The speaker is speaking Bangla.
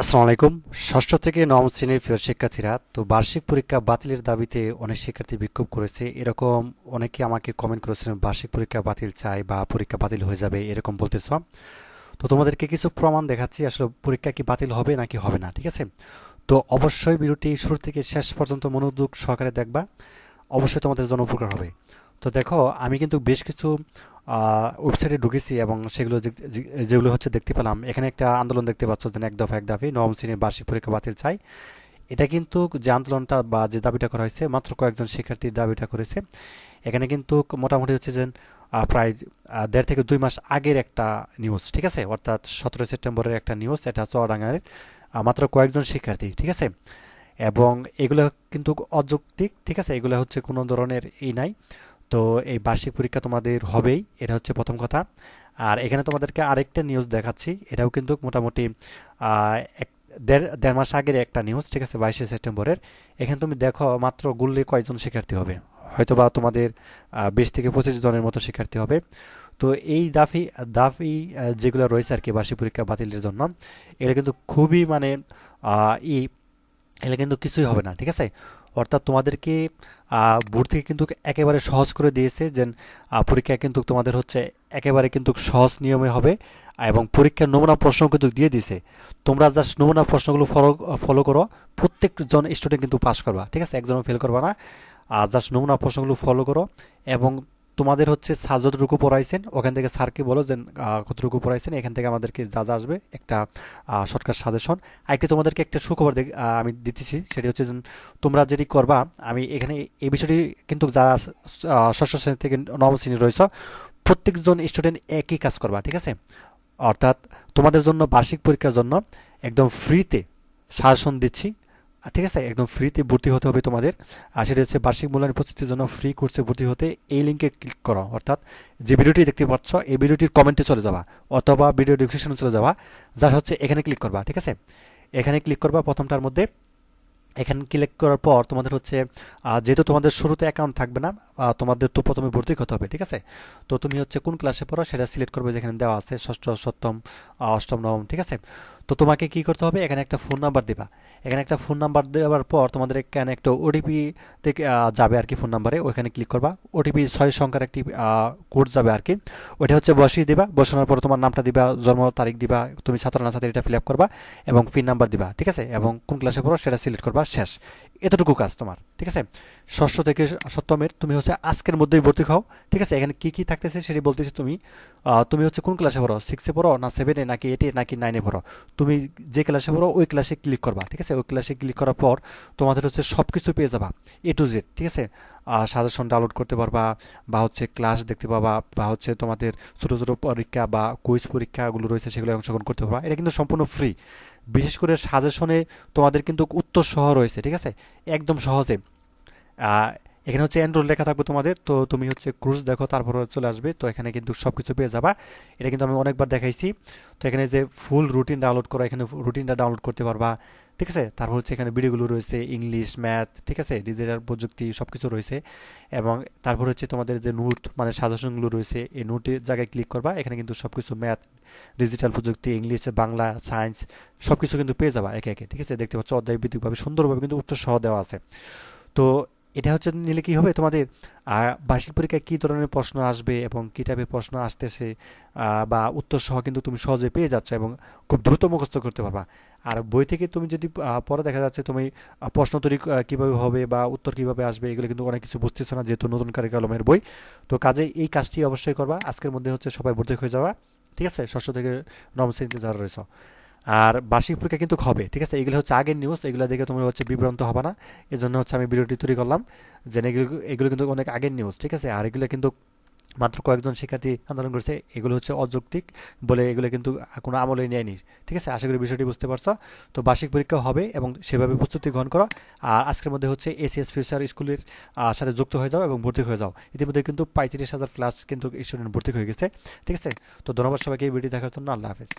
আসসালামু আলাইকুম। ষষ্ঠ থেকে নবম শ্রেণির প্রিয় শিক্ষার্থীরা, তো বার্ষিক পরীক্ষা বাতিলের দাবিতে অনেক শিক্ষার্থী বিক্ষোভ করেছে। এরকম অনেকে আমাকে কমেন্ট করেছিলেন বার্ষিক পরীক্ষা বাতিল চাই বা পরীক্ষা বাতিল হয়ে যাবে, এরকম বলতেছ। তো তোমাদেরকে কিছু প্রমাণ দেখাচ্ছি, আসলে পরীক্ষা কি বাতিল হবে নাকি হবে না, ঠিক আছে? তো অবশ্যই ভিডিওটি শুরু থেকে শেষ পর্যন্ত মনোযোগ সহকারে দেখবা, অবশ্যই তোমাদের জন্য উপকার হবে। তো দেখো, আমি কিন্তু বেশ কিছু ওয়েবসাইটে ঢুকেছি এবং সেগুলো যেগুলো হচ্ছে দেখতে পেলাম। এখানে একটা আন্দোলন দেখতে পাচ্ছ যে এক দফা, এক দাবি নবম শ্রেণির বার্ষিক পরীক্ষা বাতিল চাই। এটা কিন্তু যে আন্দোলনটা বা যে দাবিটা করা হয়েছে, মাত্র কয়েকজন শিক্ষার্থীর দাবিটা করেছে। এখানে কিন্তু মোটামুটি হচ্ছে যে প্রায় দেড় থেকে দুই মাস আগের একটা নিউজ ঠিক আছে? অর্থাৎ সতেরোই সেপ্টেম্বরের একটা নিউজ এটা চুয়াডাঙ্গার মাত্র কয়েকজন শিক্ষার্থী, ঠিক আছে? এবং এগুলো কিন্তু অযৌক্তিক, ঠিক আছে? এগুলো হচ্ছে কোনো ধরনের এই নাই। তো এই বার্ষিক পরীক্ষা তোমাদের হবেই, এটা হচ্ছে প্রথম কথা। আর এখানে তোমাদেরকে আরেকটা নিউজ দেখাচ্ছি, এটাও কিন্তু মোটামুটি এক, দেড় দেড় মাস আগের একটা নিউজ ঠিক আছে, বাইশে সেপ্টেম্বরের। এখানে তুমি দেখো মাত্র গুললে কয়জন শিক্ষার্থী হবে। হয়তো বা তোমাদের বিশ থেকে পঁচিশ জনের মতো শিক্ষার্থী হবে। তো এই দাফি দাফি যেগুলো রয়েছে আর কি বার্ষিক পরীক্ষা বাতিলের জন্য এটা কিন্তু খুবই মানে ই এগুলো কিন্তু কিছুই হবে না, ঠিক আছে? অর্থাৎ তোমাদেরকে বোর্ড থেকে কিন্তু একেবারে সহজ করে দিয়েছে যে পরীক্ষা কিন্তু তোমাদের হচ্ছে একেবারে কিন্তু সহজ নিয়মে হবে, এবং পরীক্ষার নমুনা প্রশ্ন কিন্তু দিয়ে দিছে তোমরা জাস্ট নমুনা প্রশ্নগুলো ফলো ফলো করো, প্রত্যেকজন স্টুডেন্ট কিন্তু পাস করবা, ঠিক আছে? একজনও ফেল করবা না। আর জাস্ট নমুনা প্রশ্নগুলো ফলো করো, এবং তোমাদের হচ্ছে স্যার যতটুকু পড়াইছেন, ওখান থেকে স্যারকে বলো যে কতটুকু পড়াইছেন, এখান থেকে আমাদেরকে যা যা আসবে, একটা শর্টকাট সাজেশন আরেকটি তোমাদেরকে একটা সুখবর আমি দিতেছি, সেটি হচ্ছে তোমরা যেটি করবা, আমি এখানে এই বিষয়টি কিন্তু যারা ষষ্ঠ শ্রেণি থেকে নবম শ্রেণি রয়েছে, প্রত্যেকজন স্টুডেন্ট একই কাজ করবা, ঠিক আছে? অর্থাৎ তোমাদের জন্য বার্ষিক পরীক্ষার জন্য একদম ফ্রিতে সাজেশন দিচ্ছি। ঠিক আছে, একদম ফ্রিতে ভর্তি হতে হবে তোমাদের। আর সেটা হচ্ছে বার্ষিক মূল্যায়ন প্রস্তুতির জন্য ফ্রি কোর্সে ভর্তি হতে এই লিঙ্কে ক্লিক করো। অর্থাৎ যে ভিডিওটি দেখতে পাচ্ছ, এই ভিডিওটির কমেন্টে চলে যাবা অথবা ভিডিও ডিসক্রিপশনে চলে যাবা। যা হচ্ছে এখানে ক্লিক করবা, ঠিক আছে? এখানে ক্লিক করবা প্রথমটার মধ্যে। এখানে ক্লিক করার পর তোমাদের হচ্ছে যেহেতু তোমাদের শুরুতে অ্যাকাউন্ট থাকবে না তোমাদের তো প্রথমে ভর্তি হতে হবে, ঠিক আছে? তো তুমি হচ্ছে কোন ক্লাসে পড়ো সেটা সিলেক্ট করবে যেখানে দেওয়া আছে ষষ্ঠ, সপ্তম অষ্টম, নবম, ঠিক আছে? তো তোমাকে কি করতে হবে? এখানে একটা ফোন নাম্বার দেবা। এখানে একটা ফোন নাম্বার দেওয়ার পর তোমাদের এখানে একটা ওটিপি থেকে যাবে আর কি ফোন নাম্বারে ওইখানে ক্লিক করবা। ওটিপি ছয় সংখ্যার একটি কোড যাবে আর কি। ওইটা হচ্ছে বসিয়ে দিবা। বসানোর পর তোমার নামটা দিবা, জন্ম তারিখ দিবা, তুমি ছাত্র না ছাত্রী এটা ফিল আপ করবা এবং পিন নাম্বার দিবা, ঠিক আছে? এবং কোন ক্লাসে পড়ো সেটা সিলেক্ট করবা, শেষ। এতটুকু কাজ তোমার, ঠিক আছে? ষষ্ঠ থেকে সপ্তমের তুমি হচ্ছে আজকের মধ্যেই ভর্তি খাও ঠিক আছে? এখানে কি কি থাকতেছে সেটি বলতেছি তুমি। তুমি হচ্ছে কোন ক্লাসে পড়ো? সিক্সে পড়ো না সেভেনে নাকি এইটে নাকি নাইনে পড়ো? তুমি যে ক্লাসে পড়ো, ওই ক্লাসে ক্লিক করবা, ঠিক আছে? ওই ক্লাসে ক্লিক করার পর তোমাদের হচ্ছে সব কিছু পেয়ে যাবা এ টু জেড ঠিক আছে? সাজেশন ডাউনলোড করতে পারবা, বা হচ্ছে ক্লাস দেখতে পাবা, বা হচ্ছে তোমাদের ছোটো ছোটো পরীক্ষা বা কুইজ পরীক্ষাগুলো রয়েছে সেগুলো অংশগ্রহণ করতে পারবা। এটা কিন্তু সম্পূর্ণ ফ্রি বিশেষ করে সাজেশনে তোমাদের কিন্তু উত্তর সহ রয়েছে, ঠিক আছে? একদম সহজে। এখানে হচ্ছে অ্যান্ড্রয়েড লেখা থাকবে তোমাদের, তো তুমি হচ্ছে ক্রুজ দেখো, তারপর চলে আসবে, তো এখানে কিন্তু সব কিছু পেয়ে যাবা। এটা কিন্তু আমি অনেকবার দেখাইছি। তো এখানে যে ফুল রুটিন ডাউনলোড করা, এখানে রুটিনটা ডাউনলোড করতে পারবা। ঠিক আছে? তারপর হচ্ছে এখানে ভিডিওগুলো রয়েছে, ইংলিশ, ম্যাথ, ঠিক আছে? ডিজিটাল প্রযুক্তি সব কিছু রয়েছে। এবং তারপর হচ্ছে তোমাদের যে নোট মানে সাজেশনগুলো রয়েছে, এই নোটের জায়গায় ক্লিক করবা, এখানে কিন্তু সব কিছু ম্যাথ, ডিজিটাল প্রযুক্তি, ইংলিশ, বাংলা, সায়েন্স সব কিছু কিন্তু পেয়ে যাবা একে একে, ঠিক আছে? দেখতে পাচ্ছ অধ্যায় ভিত্তিকভাবে সুন্দরভাবে কিন্তু উত্তর সহ দেওয়া আছে। তো এটা হচ্ছে নিলে কি হবে তোমাদের? বার্ষিক পরীক্ষায় কী ধরনের প্রশ্ন আসবে এবং কী টাইপের প্রশ্ন আসতেছে বা উত্তর সহ কিন্তু তুমি সহজে পেয়ে যাচ্ছ এবং খুব দ্রুত মুখস্থ করতে পারবা। আর বই থেকে তুমি যদি পরে দেখা যাচ্ছে তুমি প্রশ্ন তৈরি কীভাবে হবে বা উত্তর কীভাবে আসবে এগুলো কিন্তু অনেক কিছু বুঝতেছো না যেহেতু নতুন কারিকুলামের বই। তো কাজে এই কাজটি অবশ্যই করবা। আজকের মধ্যে হচ্ছে সবাই ভর্তি হয়ে যাওয়া। ঠিক আছে? ষষ্ঠ থেকে নবম শ্রেণীতে যারা রয়েছে। আর বার্ষিক পরীক্ষা কিন্তু হবে, ঠিক আছে? এগুলো হচ্ছে আগের নিউজ এগুলো দেখে তোমরা হচ্ছে বিভ্রান্ত হবে না। এই জন্য হচ্ছে আমি ভিডিওটি তৈরি করলাম। যে এগুলো এগুলো কিন্তু অনেক আগের নিউজ ঠিক আছে? আর এগুলো কিন্তু মাত্র কয়েকজন শিক্ষার্থী আন্দোলন করছে, এগুলো হচ্ছে অযৌক্তিক বলে এগুলো কিন্তু কোনো আমলে নেয়নি, ঠিক আছে? আশা করি বিষয়টি বুঝতে পারছ। তো বার্ষিক পরীক্ষা হবে এবং সেভাবে প্রস্তুতি গ্রহণ করো। আর আজকের মধ্যে হচ্ছে এসিএস ফিউচার স্কুলের সাথে যুক্ত হয়ে যাও এবং ভর্তি হয়ে যাও। ইতিমধ্যে কিন্তু পঁয়ত্রিশ হাজার প্লাস কিন্তু স্টুডেন্ট ভর্তি হয়ে গেছে, ঠিক আছে? তো ধন্যবাদ সবাইকে, এই ভিডিও দেখার জন্য আল্লাহ হাফেজ।